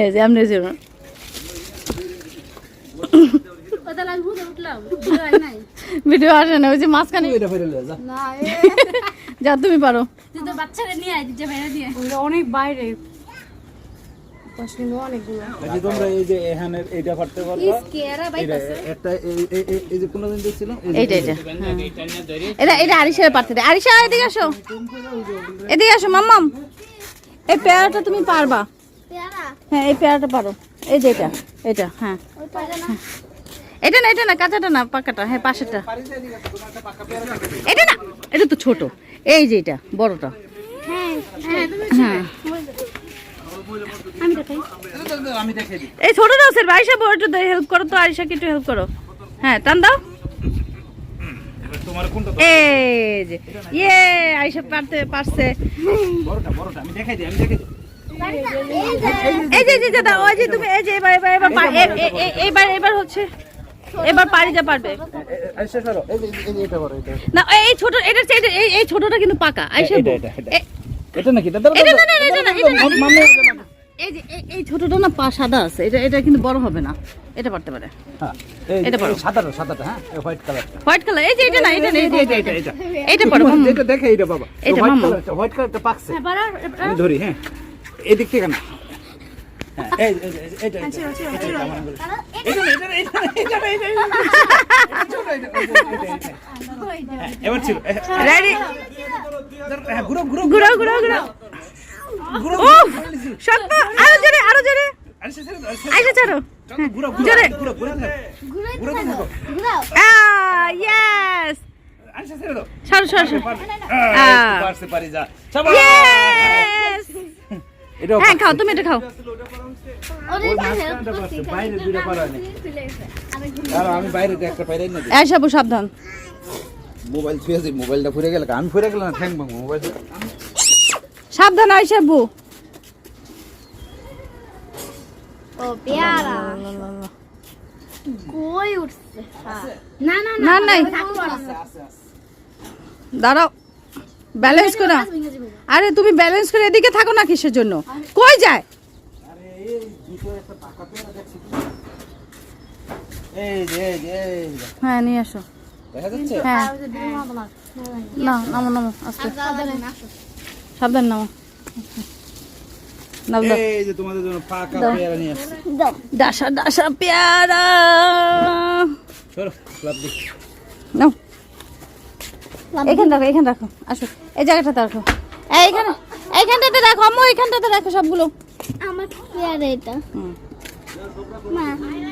এই যে ভিডিও আসে না ওই মাঝখানে তুমি পারো। অনেক বাইরে। এদিকে আসো। এদিকে আসো মাম্মাম। এই পেয়ারাটা তুমি পারবা। হ্যাঁ এই পেয়ারাটা পারো। এই যে এটা এটা হ্যাঁ। না এটা না এটা না কাঁচাটা না পাকাটা হ্যাঁ পাশেরটা। এটা না এটা তো ছোট। এই যে এটা বড়টা। হ্যাঁ হ্যাঁ। তুমি হ্যাঁ। আমি দেখাই। তো আমি দেখাই দিই। এই ছোটটা স্যার আরিশা বড় একটু হেল্প করো তো আরিশাকে একটু হেল্প করো। হ্যাঁ টান দাও। এবার তোমার কোনটা এই যে। ইয়ে আরিশা পারতে পারছে। বড়টা বড়টা আমি দেখাই দিই আমি দেখাই দিই। এই যে এই যে দাদা ওই যে তুমি এই যে এবার এবার এবার এবার এবার হচ্ছে এবার পারবে এই যে এটা না এই ছোট এটা এই এই ছোটটা কিন্তু পাকা। আইসা এটা, নাকি? দাঁড়াও, এটা না, না, এটা না, এটা না। দাঁড়াও, মাম্মি, এটা না। এই যে এই- ছোটটা না পা সাদা আছে এটা এটা কিন্তু বড় হবে না। এটা পারতে পারে। হ্যাঁ, এটা পারো। সাদাটা সাদাটা হ্যাঁ হোয়াইট কালার হোয়াইট কালার এই যে এটা না এটা না এই যে এটা। এটা এটা এটা। পারো এটা দেখে এটা বাবা এটা হোয়াইট। কালারটা হোয়াইট কালারটা পাকছে। হ্যাঁ পারা ধরি হ্যাঁ। এদিক থেকে না হ্যাঁ। হ্যাঁ, এবার ছিল এ, রেডি হ্যাঁ, ঘুরো ঘুরো ঘুরো ঘুরো ঘুরো ঘুরো শক্ত আরও জোরে আরও জোরে আইসা চলো, জোরে। ইয়েস। সরো সরো সরো পারি যা। ইয়েস হ্যাঁ খাও তুমি এটা খাও। আমি বাইরে একটা না এই সব সাবধান। মোবাইল ছুঁয়ে যাই, মোবাইলটা ফুরে গেলে আমি ফুরে গেলে না ঠ্যাং ভাঙবো মোবাইল। সাবধান আইসা বু ও পেয়ারা। কই উঠছে? না না না নাই। দাঁড়াও। ব্যালেন্স করো। আরে তুমি ব্যালেন্স করে এদিকে থাকো না কিসের জন্য? কই যায়। হ্যাঁ নিয়ে আসো। হ্যাঁ। না নামো নামো আস্তে। সাবধান নামো। ডাসা ডাসা পেয়ারা। এখানে রাখো এখানে রাখো। আসো। এই জায়গাটাতে রাখো। এইখানে এইখানটাতে রাখো আম্মু এইখানটাতে রাখো সবগুলো। আমার এটা? মা